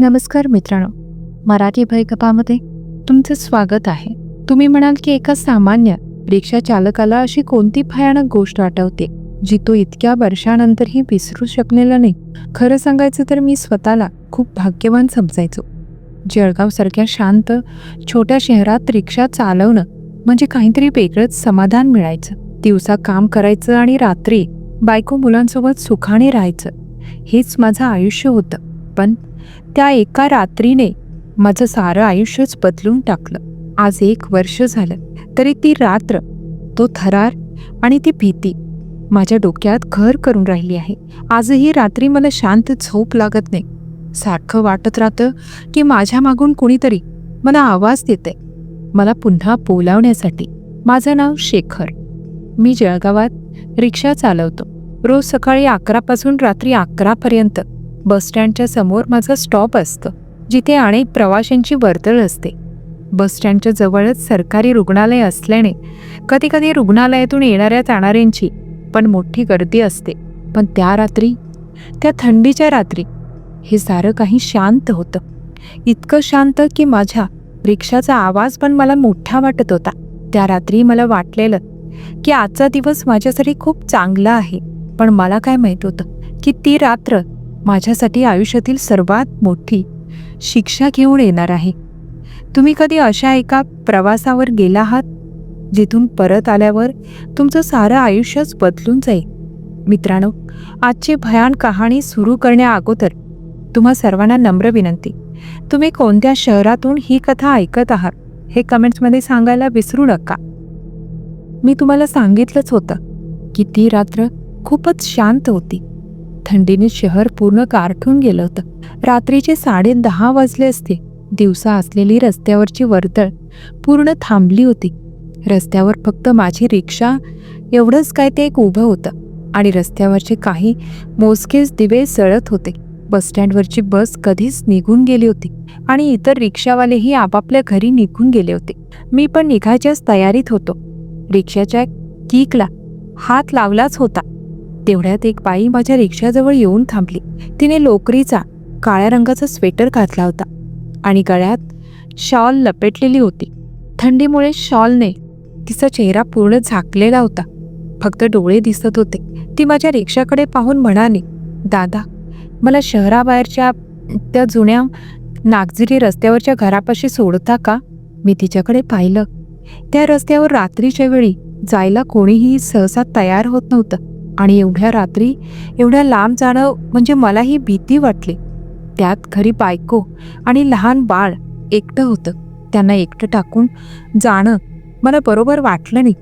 नमस्कार मित्रांनो मराठी भयकपामध्ये तुमचं स्वागत आहे. तुम्ही म्हणाल की एका सामान्य रिक्षा चालकाला अशी कोणती भयानक गोष्ट आठवते जी तो इतक्या वर्षानंतरही विसरू शकलेला नाही? खरं सांगायचं तर मी स्वतःला खूप भाग्यवान समजायचो. जळगावसारख्या शांत छोट्या शहरात रिक्षा चालवणं म्हणजे काहीतरी वेगळंच समाधान मिळायचं. दिवसा काम करायचं आणि रात्री बायको मुलांसोबत सुखाने राहायचं हेच माझं आयुष्य होतं. पण त्या एका रात्रीने माझं सारं आयुष्यच बदलून टाकलं. आज एक वर्ष झालं तरी ती रात्र तो थरार आणि ती भीती माझ्या डोक्यात घर करून राहिली आहे. आजही रात्री मला शांत झोप लागत नाही. सारखं वाटत राहतं की माझ्या मागून कोणीतरी मला आवाज देते मला पुन्हा बोलावण्यासाठी माझं नाव शेखर. मी जळगावात रिक्षा चालवतो. रोज सकाळी अकरापासून रात्री अकरापर्यंत बसस्टँडच्या समोर माझं स्टॉप असतं जिथे अनेक प्रवाशांची वर्दळ असते. बसस्टँडच्या जवळच सरकारी रुग्णालय असल्याने कधीकधी रुग्णालयातून येणाऱ्या जाणाऱ्यांची पण मोठी गर्दी असते. पण त्या रात्री त्या थंडीच्या रात्री हे सारं काही शांत होतं. इतकं शांत की माझ्या रिक्षाचा आवाज पण मला मोठा वाटत होता. त्या रात्री मला वाटलेलं की आजचा दिवस माझ्यासाठी खूप चांगला आहे. पण मला काय माहीत होतं की ती रात्र माझ्यासाठी आयुष्यातील सर्वात मोठी शिक्षा घेऊन येणार आहे. तुम्ही कधी अशा एका प्रवासावर गेला आहात जिथून परत आल्यावर तुमचं सारं आयुष्यच बदलून जाईल? मित्रांनो आजची भयान कहाणी सुरू करण्या अगोदर तुम्हा सर्वांना नम्र विनंती. तुम्ही कोणत्या शहरातून ही कथा ऐकत आहात हे कमेंट्समध्ये सांगायला विसरू नका. मी तुम्हाला सांगितलंच होतं की ती रात्र खूपच शांत होती. थंडीने शहर पूर्ण गारठून गेलं होतं. रात्रीचे साडे दहा वाजले असते. दिवसा असलेली रस्त्यावरची वर्दळ पूर्ण थांबली होती. रस्त्यावर फक्त माझी रिक्षा एवढंच काय ते एक उभं होतं. आणि रस्त्यावरचे काही मोजकेच दिवे सळत होते. बसस्टँडवरची बस कधीच निघून गेली होती. आणि इतर रिक्षावालेही आपापल्या घरी निघून गेले होते. मी पण निघायच्याच तयारीत होतो. रिक्षाच्या किकला हात लावलाच होता. तेवढ्यात एक बाई माझ्या रिक्षाजवळ येऊन थांबली. तिने लोकरीचा काळ्या रंगाचा स्वेटर घातला होता आणि गळ्यात शॉल लपेटलेली होती. थंडीमुळे शॉलने तिचा चेहरा पूर्ण झाकलेला होता. फक्त डोळे दिसत होते. ती माझ्या रिक्षाकडे पाहून म्हणाली दादा मला शहराबाहेरच्या त्या जुन्या नागझिरी रस्त्यावरच्या घरापाशी सोडता का? मी तिच्याकडे पाहिलं. त्या रस्त्यावर रात्रीच्या वेळी जायला कोणीही सहसा तयार होत नव्हतं. आणि एवढ्या रात्री एवढ्या लांब जाणं म्हणजे मलाही भीती वाटली. त्यात घरी बायको आणि लहान बाळ एकटं होतं. त्यांना एकटं टाकून जाणं मला बरोबर वाटलं नाही.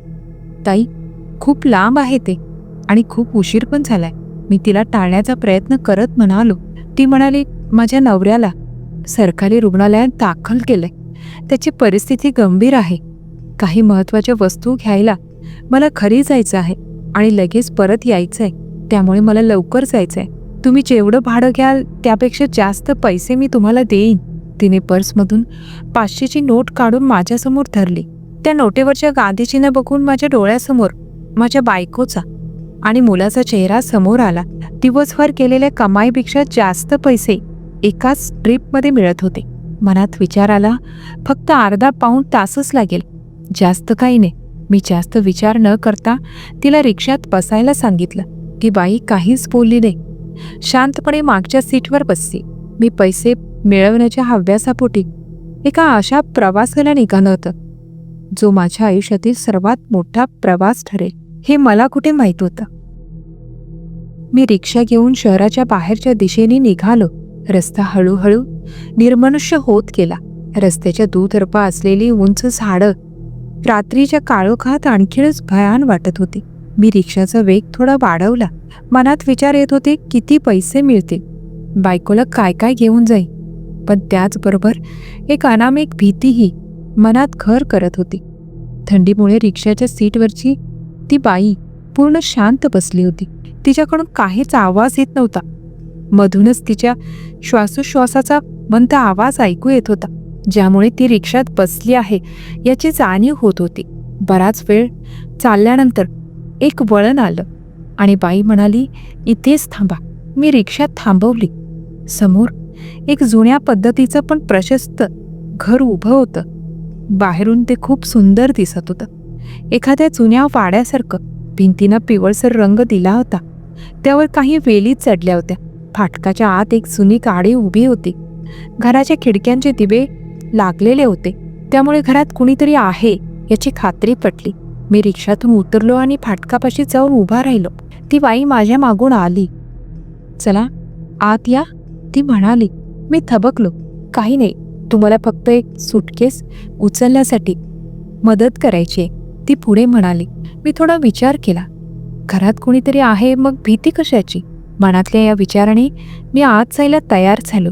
ताई खूप लांब आहे ते आणि खूप उशीर पण झालाय. मी तिला टाळण्याचा प्रयत्न करत म्हणालो. ती म्हणाली माझ्या नवऱ्याला सरकारी रुग्णालयात दाखल केलंय. त्याची परिस्थिती गंभीर आहे. काही महत्त्वाच्या वस्तू घ्यायला मला खरी जायचं आहे. आणि लगेच परत यायचं आहे त्यामुळे मला लवकर जायचं आहे तुम्ही जेवढं भाडं घ्याल त्यापेक्षा जास्त पैसे मी तुम्हाला देईन. तिने पर्समधून पाचशेची नोट काढून माझ्यासमोर धरली. त्या नोटेवरच्या गांधीजीनं बघून माझ्या डोळ्यासमोर माझ्या बायकोचा आणि मुलाचा चेहरा समोर आला. दिवसभर केलेल्या कमाईपेक्षा जास्त पैसे एकाच ट्रिपमध्ये मिळत होते. मनात विचार आला फक्त अर्धा पाऊण तासच लागेल. जास्त काही नाही. मी जास्त विचार न करता तिला रिक्षात बसायला सांगितलं ती बाई काहीच बोलली नाही. शांतपणे मागच्या सीटवर बसली. मी पैसे मिळवण्याच्या हव्यासापोटी एका अशा प्रवासाला निघालं होतं. जो माझ्या आयुष्यातील सर्वात मोठा प्रवास ठरेल हे मला कुठे माहीत होतं. मी रिक्षा घेऊन शहराच्या बाहेरच्या दिशेने निघालो. रस्ता हळूहळू निर्मनुष्य होत गेला. रस्त्याच्या दुतर्फा असलेली उंच झाडं रात्रीच्या काळोखात आणखीनच भयान वाटत होती. मी रिक्षाचा वेग थोडा वाढवला. मनात विचार येत होते किती पैसे मिळतील? बायकोला काय काय घेऊन जाई? पण त्याचबरोबर एक अनामिक भीतीही मनात घर करत होती. थंडीमुळे रिक्षाच्या सीटवरची ती बाई पूर्ण शांत बसली होती. तिच्याकडून काहीच आवाज येत नव्हता. मधूनच तिच्या श्वासोश्वासाचा मंद आवाज ऐकू येत होता. ज्यामुळे ती रिक्षात बसली आहे याची जाणीव होत होती. बराच वेळ चालल्यानंतर एक वळण आलं आणि बाई म्हणाली इथेच थांबा मी रिक्षा थांबवली. समोर एक जुन्या पद्धतीचं पण प्रशस्त घर उभं होतं. बाहेरून ते खूप सुंदर दिसत होतं. एखाद्या जुन्या वाड्यासारखं भिंतीनं पिवळसर रंग दिला होता. त्यावर काही वेली चढल्या होत्या. फाटकाच्या आत एक जुनी गाडी उभी होती. घराच्या खिडक्यांचे दिवे लागलेले होते. त्यामुळे घरात कुणीतरी आहे याची खात्री पटली. मी रिक्षातून उतरलो आणि फाटकापाशी जाऊन उभा राहिलो. ती बाई माझ्या मागून आली. चला आत या ती म्हणाली. मी थबकलो. काही नाही तुम्हाला फक्त एक सुटकेस उचलण्यासाठी मदत करायची आहे ती पुढे म्हणाली. मी थोडा विचार केला. घरात कोणीतरी आहे मग भीती कशाची? मनातल्या या विचाराने मी आत जायला तयार झालो.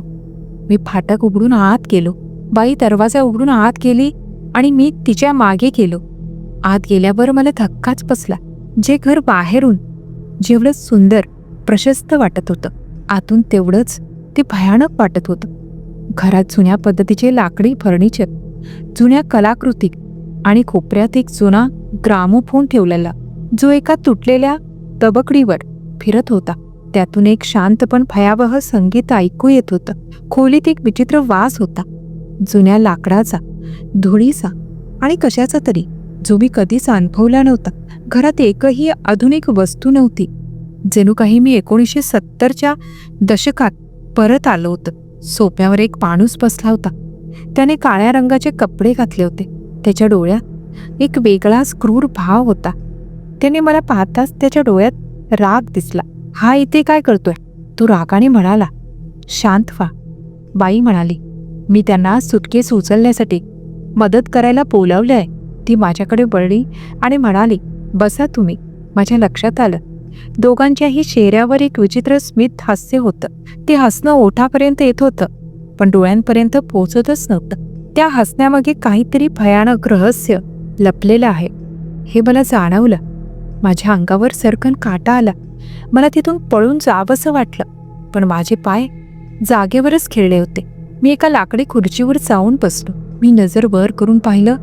मी फाटक उघडून आत गेलो. बाई दरवाजा उघडून आत गेली आणि मी तिच्यामागे गेलो. आत गेल्यावर मला धक्काच बसला. जे घर बाहेरून जेवढं सुंदर प्रशस्त वाटत होतं आतून तेवढंच ते भयानक वाटत होतं. घरात जुन्या पद्धतीचे लाकडी फर्निचर जुन्या कलाकृती आणि कोपऱ्यात एक जुना ग्रामोफोन ठेवलेला जो एका तुटलेल्या तबकडीवर फिरत होता. त्यातून एक शांत पण भयावह संगीत ऐकू येत होतं. खोलीत एक विचित्र वास होता. जुन्या लाकडाचा धुळीचा आणि कशाचा तरी जो मी कधीच अनुभवला नव्हता. घरात एकही आधुनिक वस्तू नव्हती. जणू काही मी एकोणीसशे सत्तरच्या दशकात परत आलो होतं. सोप्यावर एक माणूस बसला होता. त्याने काळ्या रंगाचे कपडे घातले होते. त्याच्या डोळ्यात एक वेगळाच क्रूर भाव होता. त्याने मला पाहताच त्याच्या डोळ्यात राग दिसला. हा इथे काय करतोय? तो रागाने म्हणाला. शांत व्हा बाई म्हणाली. मी त्यांना सुटकेस उचलण्यासाठी मदत करायला बोलावलं आहे ती माझ्याकडे वळली आणि म्हणाली बसा तुम्ही. माझ्या लक्षात आलं. दोघांच्याही चेहऱ्यावर एक विचित्र स्मित हास्य होतं. ते हसणं ओठापर्यंत येत होतं पण डोळ्यांपर्यंत पोहोचतच नव्हतं. त्या हसण्यामागे काहीतरी भयानक रहस्य लपलेलं आहे. हे मला जाणवलं. माझ्या अंगावर सरकन काटा आला. मला तिथून पळून जावंसं वाटलं पण माझे पाय जागेवरच खेळले होते. मी एका लाकडी खुर्चीवर जाऊन बसलो. मी नजर वर करून पाहिलं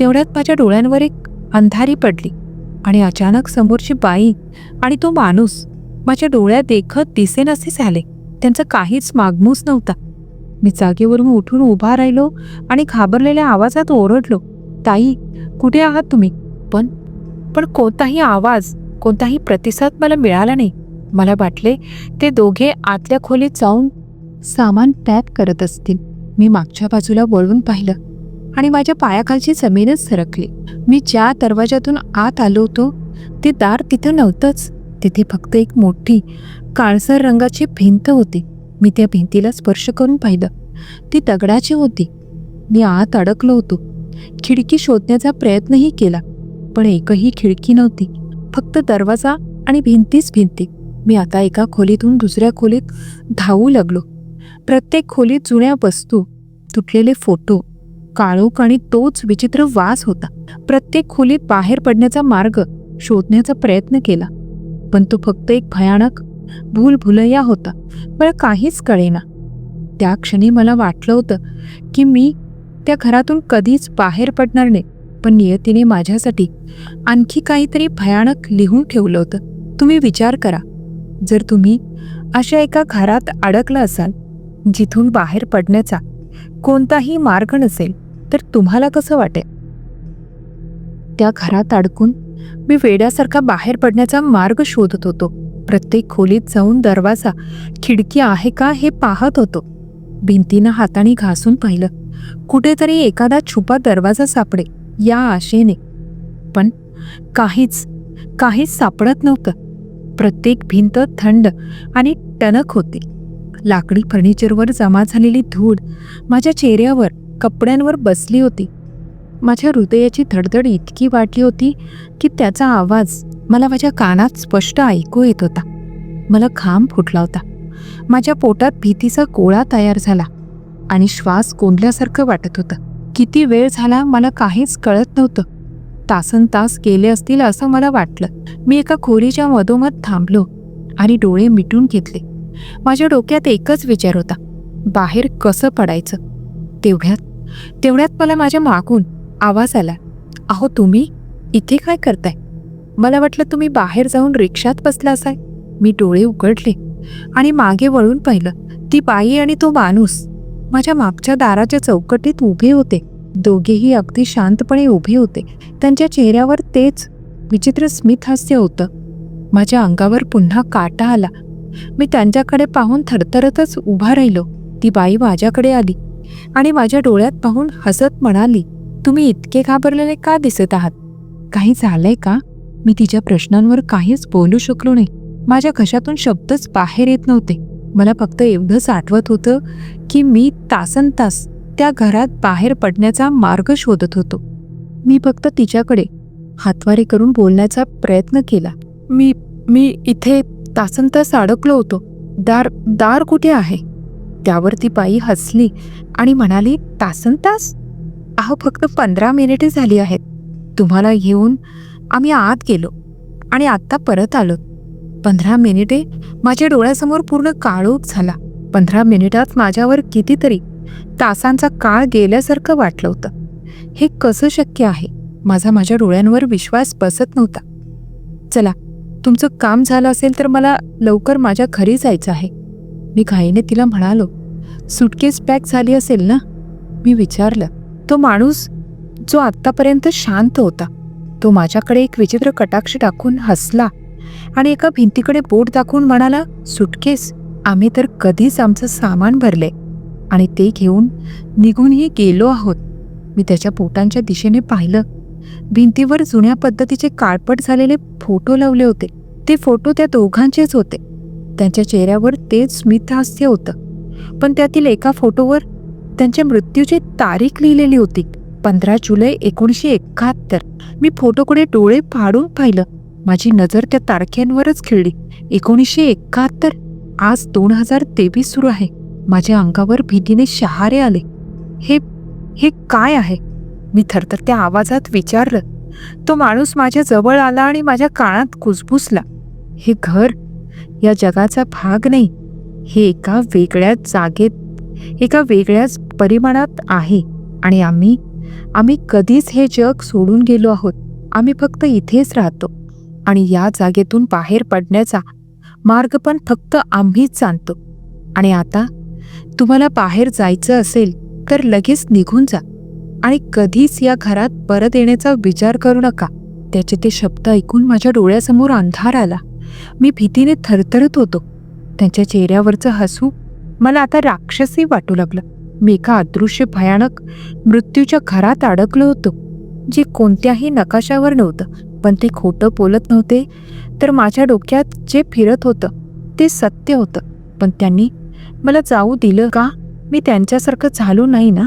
तेवढ्यात माझ्या डोळ्यांवर एक अंधारी पडली आणि अचानक समोरची बाई आणि तो माणूस माझ्या डोळ्यात देखत दिसेनासे झाले. त्यांचा काहीच मागमूस नव्हता. मी जागेवरून उठून उभा राहिलो आणि घाबरलेल्या आवाजात ओरडलो ताई कुठे आहात तुम्ही? पण पण कोणताही आवाज कोणताही प्रतिसाद मला मिळाला नाही. मला वाटले ते दोघे आतल्या खोलीत जाऊन सामान पॅक करत असतील. मी मागच्या बाजूला वळून पाहिलं आणि माझ्या पायाखालची जमीनच सरकली. मी ज्या दरवाजातून आत आलो होतो ते दार तिथं नव्हतंच. तिथे फक्त एक मोठी काळसर रंगाची भिंत होती. मी त्या भिंतीला स्पर्श करून पाहिलं. ती दगडाची होती. मी आत अडकलो होतो. खिडकी शोधण्याचा प्रयत्नही केला पण एकही खिडकी नव्हती. फक्त दरवाजा आणि भिंतीच भिंती. मी आता एका खोलीतून दुसऱ्या खोलीत धावू लागलो. प्रत्येक खोलीत जुन्या वस्तू तुटलेले फोटो काळोख आणि तोच विचित्र वास होता. प्रत्येक खोलीत बाहेर पडण्याचा मार्ग शोधण्याचा प्रयत्न केला पण तो फक्त एक भयानक भूल भुलैया होता. मला काहीच कळेना. त्या क्षणी मला वाटलं होतं की मी त्या घरातून कधीच बाहेर पडणार नाही पण नियतीने माझ्यासाठी आणखी काहीतरी भयानक लिहून ठेवलं होतं. तुम्ही विचार करा. जर तुम्ही अशा एका घरात अडकला असाल जिथून बाहेर पडण्याचा कोणताही मार्ग नसेल तर तुम्हाला कसं वाटेल? त्या घरात अडकून मी वेड्यासारखा बाहेर पडण्याचा मार्ग शोधत होतो. प्रत्येक खोलीत जाऊन दरवाजा खिडकी आहे का हे पाहत होतो. भिंतीनं हाताने घासून पाहिलं कुठेतरी एखादा छुपा दरवाजा सापडे या आशेने. पण काहीच काहीच सापडत नव्हतं. प्रत्येक भिंत थंड आणि टणक होती. लाकडी फर्निचरवर जमा झालेली धूळ माझ्या चेहऱ्यावर कपड्यांवर बसली होती. माझ्या हृदयाची धडधड इतकी वाटली होती की त्याचा आवाज मला माझ्या कानात स्पष्ट ऐकू येत होता. मला खांब फुटला होता. माझ्या पोटात भीतीचा गोळा तयार झाला आणि श्वास कोंडल्यासारखं वाटत होतं. किती वेळ झाला मला काहीच कळत नव्हतं. तासन तास गेले असतील असं मला वाटलं. मी एका खोलीच्या मधोमध थांबलो आणि डोळे मिटून घेतले. माझ्या डोक्यात एकच विचार होता. बाहेर कसं पडायचं? तेवढ्यात तेवढ्यात मला माझ्या मागून आवाज आला. अहो तुम्ही? इथे काय करताय? मला वाटलं तुम्ही बाहेर जाऊन रिक्षात बसला असाय मी डोळे उघडले आणि मागे वळून पाहिलं ती बाई आणि तो माणूस. माझ्या मागच्या दाराच्या चौकटीत उभे होते. दोघेही अगदी शांतपणे उभे होते. त्यांच्या चेहऱ्यावर तेच विचित्र स्मितहास्य होतं. माझ्या अंगावर पुन्हा काटा आला. मी त्यांच्याकडे पाहून थरथरतच उभा राहिलो. ती बाई माझ्याकडे आली आणि माझ्या डोळ्यात पाहून हसत म्हणाली तुम्ही इतके घाबरलेले का दिसत आहात? काही झालंय का? मी तिच्या प्रश्नांवर काहीच बोलू शकलो नाही. माझ्या घशातून शब्दच बाहेर येत नव्हते. मला फक्त एवढंच आठवत होतं की मी तासन तास त्या घरात बाहेर पडण्याचा मार्ग शोधत होतो. मी फक्त तिच्याकडे हातवारे करून बोलण्याचा प्रयत्न केला. मी मी इथे तासन तास अडकलो होतो. दार दार कुठे आहे? त्यावर ती बाई हसली आणि म्हणाली तासन तास? अहो फक्त पंधरा मिनिटे झाली आहेत. तुम्हाला घेऊन आम्ही आत गेलो आणि आत्ता परत आलो. पंधरा मिनिटे माझ्या डोळ्यासमोर पूर्ण काळोख झाला. पंधरा मिनिटात माझ्यावर कितीतरी तासांचा काळ गेल्यासारखं वाटलं होतं. हे कसं शक्य आहे? माझा माझ्या डोळ्यांवर विश्वास बसत नव्हता. चला तुमचं काम झालं असेल तर मला लवकर माझ्या घरी जायचं आहे. मी घाईने तिला म्हणालो सुटकेस पॅक झाली असेल ना? मी विचारलं तो माणूस जो आत्तापर्यंत शांत होता तो माझ्याकडे एक विचित्र कटाक्ष टाकून हसला आणि एका भिंतीकडे बोट दाखवून म्हणाला सुटकेस आम्ही तर कधीच आमचं सामान भरले आणि ते घेऊन निघूनही गेलो आहोत. मी त्याच्या बोटांच्या दिशेने पाहिलं. भिंतीवर जुन्या पद्धतीचे काळपट झालेले फोटो लावले होते. ते फोटो त्या दोघांचेच होते. त्यांच्या चेहऱ्यावर तेच स्मितहास्य होतं. पण त्यातील एका फोटोवर त्यांच्या मृत्यूची तारीख लिहिलेली होती पंधरा जुलै एकोणीसशे एकाहत्तर. मी फोटोकडे डोळे फाडून पाहिलं. माझी नजर त्या तारखेंवरच खिळली. एकोणीसशे एकाहत्तर. आज दोन हजार तेवीस सुरू आहे. माझ्या अंगावर भीतीने शहारे आले. हे हे काय आहे? मी थरथरत्या आवाजात विचारलं तो माणूस माझ्या जवळ आला आणि माझ्या कानात कुजबुसला हे घर या जगाचा भाग नाही. हे एका वेगळ्याच जागेत एका वेगळ्याच परिमाणात आहे. आणि आम्ही आम्ही कधीच हे जग सोडून गेलो आहोत. आम्ही फक्त इथेच राहतो. आणि या जागेतून बाहेर पडण्याचा मार्ग पण फक्त आम्हीच जाणतो. आणि आता तुम्हाला बाहेर जायचं असेल तर लगेच निघून जा. आणि कधीच या घरात परत येण्याचा विचार करू नका. त्याचे ते शब्द ऐकून माझ्या डोळ्यासमोर अंधार आला. मी भीतीने थरथरत होतो. त्यांच्या चेहऱ्यावरचं हसू मला आता राक्षसी वाटू लागलं. मी एका अदृश्य भयानक मृत्यूच्या घरात अडकलो होतो. जे कोणत्याही नकाशावर नव्हतं पण ते खोटं बोलत नव्हते तर माझ्या डोक्यात जे फिरत होतं ते सत्य होतं. पण त्यांनी मला जाऊ दिलं का? मी त्यांच्यासारखं झालो नाही ना?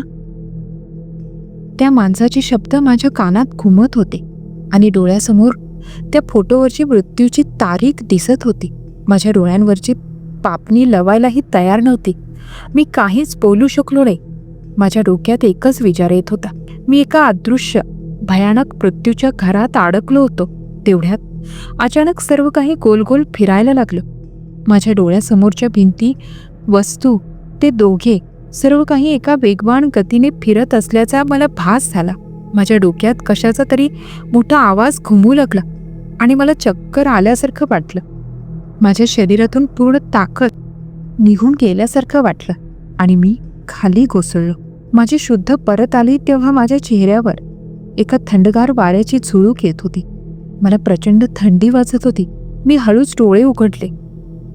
त्या माणसाचे शब्द माझ्या कानात घुमत होते आणि डोळ्यासमोर त्या फोटोवरची मृत्यूची तारीख दिसत होती. माझ्या डोळ्यांवरची पापणी लवायलाही तयार नव्हती. मी काहीच बोलू शकलो नाही. माझ्या डोक्यात एकच विचार येत होता. मी एका अदृश्य भयानक मृत्यूच्या घरात अडकलो होतो. तेवढ्यात अचानक सर्व काही गोल गोल फिरायला लागलं. माझ्या डोळ्यासमोरच्या भिंती वस्तू ते दोघे सर्व काही एका वेगवान गतीने फिरत असल्याचा मला भास झाला. माझ्या डोक्यात कशाचा तरी मोठा आवाज घुमू लागला आणि मला चक्कर आल्यासारखं वाटलं. माझ्या शरीरातून पूर्ण ताकद निघून गेल्यासारखं वाटलं आणि मी खाली कोसळलो. माझी शुद्ध परत आली तेव्हा माझ्या चेहऱ्यावर एका थंडगार वाऱ्याची झुळूक येत होती. मला प्रचंड थंडी वाजत होती. मी हळूच डोळे उघडले.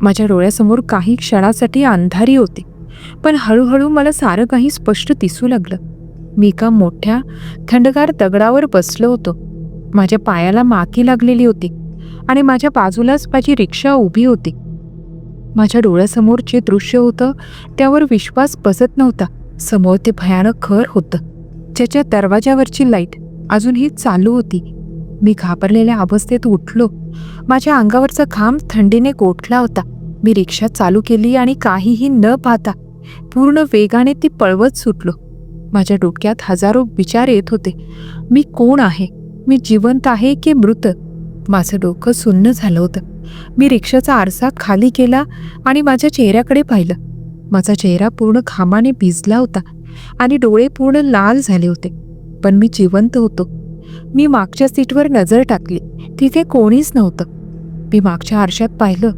माझ्या डोळ्यासमोर काही क्षणासाठी अंधारी होती. पण हळूहळू मला सारं काही स्पष्ट दिसू लागलं. मी एका मोठ्या थंडगार दगडावर बसलो होतो. माझ्या पायाला माकी लागलेली होती आणि माझ्या बाजूलाच माझी रिक्षा उभी होती. माझ्या डोळ्यासमोर जे दृश्य होतं त्यावर विश्वास बसत नव्हता. समोर ते भयानक घर होतं. ज्याच्या दरवाजावरची लाइट अजूनही चालू होती. मी घाबरलेल्या अवस्थेत उठलो. माझ्या अंगावरचा घाम थंडीने गोठला होता. मी रिक्षा चालू केली आणि काहीही न पाहता पूर्ण वेगाने ती पळवत सुटलो. माझ्या डोक्यात हजारो विचार येत होते. मी कोण आहे? मी जिवंत आहे की मृत? माझं डोकं सुन्न झालं होतं. मी रिक्षाचा आरसा खाली केला आणि माझ्या चेहऱ्याकडे पाहिलं. माझा चेहरा पूर्ण घामाने भिजला होता आणि डोळे पूर्ण लाल झाले होते. पण मी जिवंत होतो. मी मागच्या सीटवर नजर टाकली. तिथे कोणीच नव्हतं. मी मागच्या आरशात पाहिलं.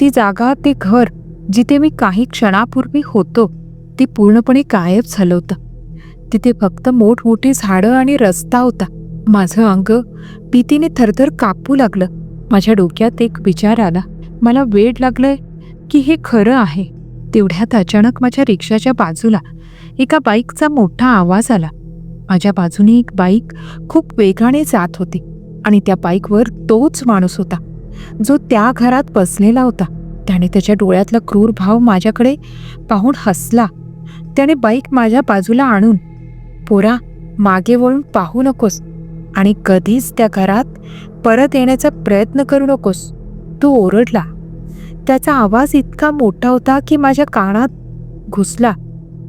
ती जागा ते घर जिथे मी काही क्षणापूर्वी होतो ते पूर्णपणे गायब झालं होतं. तिथे फक्त मोठमोठी झाडं आणि रस्ता होता. माझं अंग भीतीने थरथर कापू लागलं. माझ्या डोक्यात एक विचार आला. मला वेळ लागलंय की हे खरं आहे. तेवढ्यात अचानक माझ्या रिक्षाच्या बाजूला एका बाईकचा मोठा आवाज आला. माझ्या बाजूने एक बाईक खूप वेगाने जात होती आणि त्या बाईकवर तोच माणूस होता जो त्या घरात बसलेला होता. त्याने त्याच्या डोळ्यातला क्रूर भाव माझ्याकडे पाहून हसला. त्याने बाईक माझ्या बाजूला आणून पोरा मागे वळून पाहू नकोस आणि कधीच त्या घरात परत येण्याचा प्रयत्न करू नकोस. तो ओरडला. त्याचा आवाज इतका मोठा होता की माझ्या कानात घुसला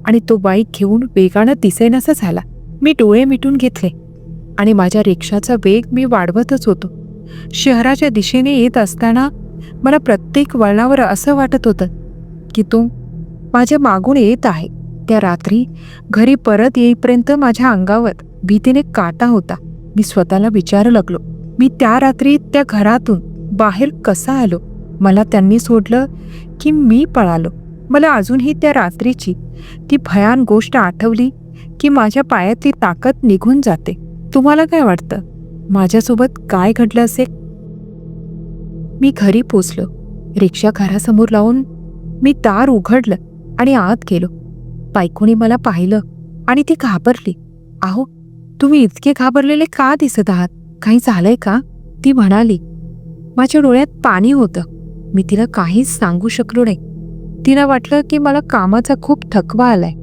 आणि तो बाईक घेऊन वेगानं दिसेनासा झाला. मी डोळे मिटून घेतले आणि माझ्या रिक्षाचा वेग मी वाढवतच होतो. शहराच्या दिशेने येत असताना मला प्रत्येक वळणावर असं वाटत होतं की तो माझ्या मागून येत आहे. त्या रात्री घरी परत येईपर्यंत माझ्या अंगावर भीतीने काटा होता. मी स्वतःला विचारू लागलो. मी त्या रात्री त्या घरातून बाहेर कसा आलो? मला त्यांनी सोडलं की मी पळालो. मला अजूनही त्या रात्रीची ती भयान गोष्ट आठवली की माझ्या पायातली ताकद निघून जाते. तुम्हाला काय वाटतं? माझ्यासोबत काय घडलं असेल? मी घरी पोचलो. रिक्षा घरासमोर लावून मी दार उघडलं आणि आत गेलो. बायकोने मला पाहिलं आणि ती घाबरली. आहो तुम्ही इतके घाबरलेले का दिसत आहात? काही झालंय का? ती म्हणाली. माझ्या डोळ्यात पाणी होतं. मी तिला काहीच सांगू शकलो नाही. तिला वाटलं की मला कामाचा खूप थकवा आलाय.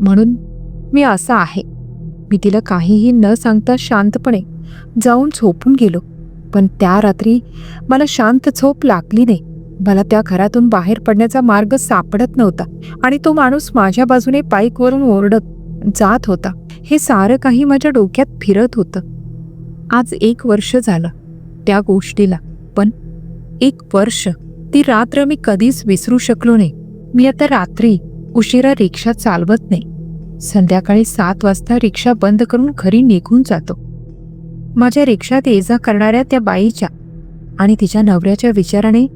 म्हणून मी असा आहे. मी तिला काहीही न सांगता शांतपणे जाऊन झोपून गेलो. पण त्या रात्री मला शांत झोप लागली नाही. मला त्या घरातून बाहेर पडण्याचा मार्ग सापडत नव्हता आणि तो माणूस माझ्या बाजूने बाईकवरून ओरडत जात होता. हे सारं काही माझ्या डोक्यात फिरत होतं. आज एक वर्ष झालं त्या गोष्टीला पण एक वर्ष ती रात्र मी कधीच विसरू शकलो नाही. मी आता रात्री उशिरा रिक्षा चालवत नाही. संध्याकाळी सात वाजता रिक्षा बंद करून घरी निघून जातो. माझ्या रिक्षात ये जा करणाऱ्या त्या बाईच्या. आणि तिच्या नवऱ्याच्या विचाराने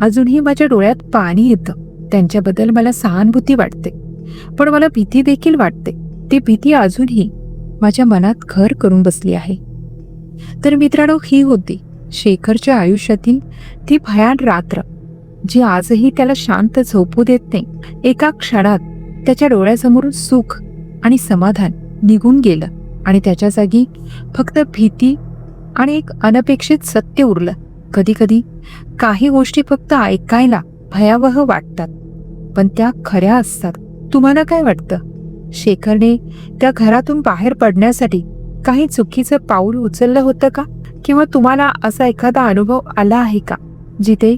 अजूनही माझ्या डोळ्यात पाणी येतं. त्यांच्याबद्दल मला सहानुभूती वाटते. पण मला भीती देखील वाटते. ती भीती अजूनही माझ्या मनात घर करून बसली आहे. तर मित्रांनो ही होती शेखरच्या आयुष्यातील ती भयान रात्र जी आजही त्याला शांत झोपू देत नाही. एका क्षणात त्याच्या डोळ्यासमोरून सुख आणि समाधान निघून गेलं. आणि त्याच्या जागी फक्त भीती आणि एक अनपेक्षित सत्य उरलं. कधी कधी काही गोष्टी फक्त ऐकायला भयावह वाटतात पण त्या खऱ्या असतात. तुम्हाला काय वाटतं? शेखरने त्या घरातून बाहेर पडण्यासाठी काही चुकीचं पाऊल उचललं होतं का? किंवा तुम्हाला असा एखादा अनुभव आला आहे का जिथे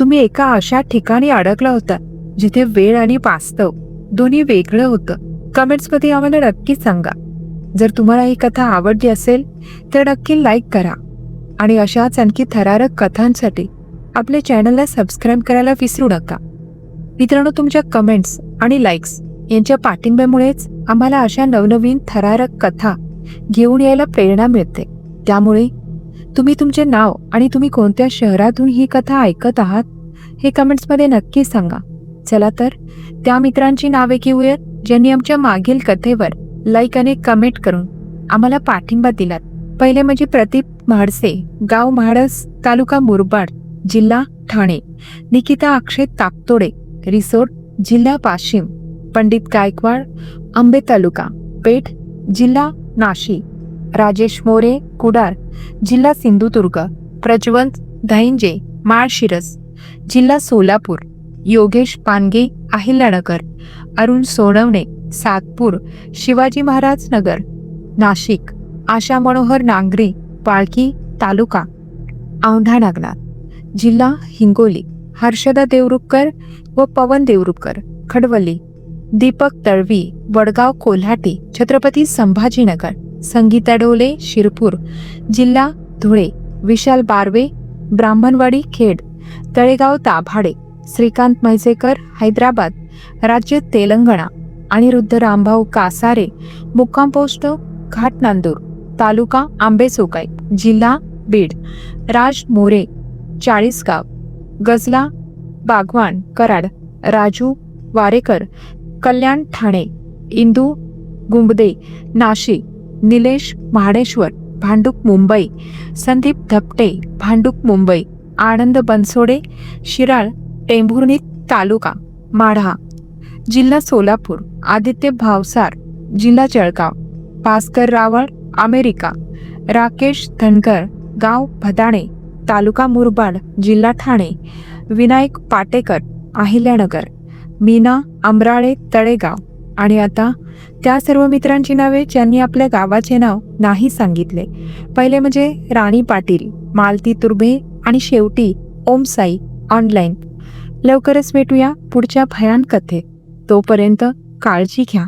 तुम्ही एका अशा ठिकाणी अडकला होता जिथे वेळ आणि वास्तव दोन्ही वेगळं होतं? कमेंट्समध्ये आम्हाला नक्की सांगा. जर तुम्हाला ही कथा आवडली असेल तर नक्की लाईक करा. आणि अशाच आणखी थरारक कथांसाठी आपल्या चॅनलला सबस्क्राईब करायला विसरू नका. मित्रांनो तुमच्या कमेंट्स आणि लाईक्स यांच्या पाठिंब्यामुळेच आम्हाला अशा नवनवीन थरारक कथा घेऊन यायला प्रेरणा मिळते. त्यामुळे तुम्ही तुमचे नाव आणि तुम्ही कोणत्या शहरातून ही कथा ऐकत आहात हे कमेंट्समध्ये नक्की सांगा. चला तर त्या मित्रांची नावे घेऊयात ज्यांनी आमच्या मागील कथेवर लाईक आणि कमेंट करून आम्हाला पाठिंबा दिलात. पहिले म्हणजे प्रदीप म्हाडसे गाव म्हाडस तालुका मुरबाड जिल्हा ठाणे. निकिता अक्षय ताकतोडे रिसोड जिल्हा वाशिम. पंडित गायकवाड आंबे तालुका. पेठ जिल्हा नाशिक. राजेश मोरे कुडार जिल्हा सिंधुदुर्ग. प्रज्वंत धैंजे माळशिरस जिल्हा सोलापूर. योगेश पानगे अहिल्यानगर. अरुण सोनवणे सातपूर शिवाजी महाराज नगर नाशिक आशा मनोहर नांगरे पाळकी तालुका औंढा नागनाथ जिल्हा हिंगोली हर्षदा देवरुखकर व पवन देवरुखकर खडवली दीपक तळवी वडगाव कोल्हाटी छत्रपती संभाजीनगर संगीता डोले शिरपूर जिल्हा धुळे विशाल बारवे ब्राह्मणवाडी खेड तळेगाव ताभाडे श्रीकांत म्हैसेकर हैदराबाद राज्य तेलंगणा अनिरुद्ध रामभाऊ कासारे मुक्काम पोस्ट घाटनांदूर तालुका आंबेचोकाई जिल्हा बीड राज मोरे चाळीसगाव गजला बागवान कराड राजू वारेकर कल्याण ठाणे इंदू गुंबदे नाशिक निलेश महाडेश्वर भांडूप मुंबई संदीप धपटे भांडूप मुंबई आनंद बनसोडे शिराळ टेंभुर्णी तालुका माढा जिल्हा सोलापूर आदित्य भावसार जिल्हा जळगाव भास्कर रावळ अमेरिका राकेश धनकर गाव भदाणे तालुका मुरबाड जिल्हा ठाणे विनायक पाटेकर अहिल्यानगर मीना अमराळे तळेगाव आणि आता त्या सर्व मित्रांची नावे ज्यांनी आपल्या गावाचे नाव नाही सांगितले. पहिले म्हणजे राणी पाटील मालती तुर्भे आणि शेवटी ओमसाई ऑनलाईन. लवकरच भेटूया पुढच्या भयान कथेत. तोपर्यंत काळजी घ्या.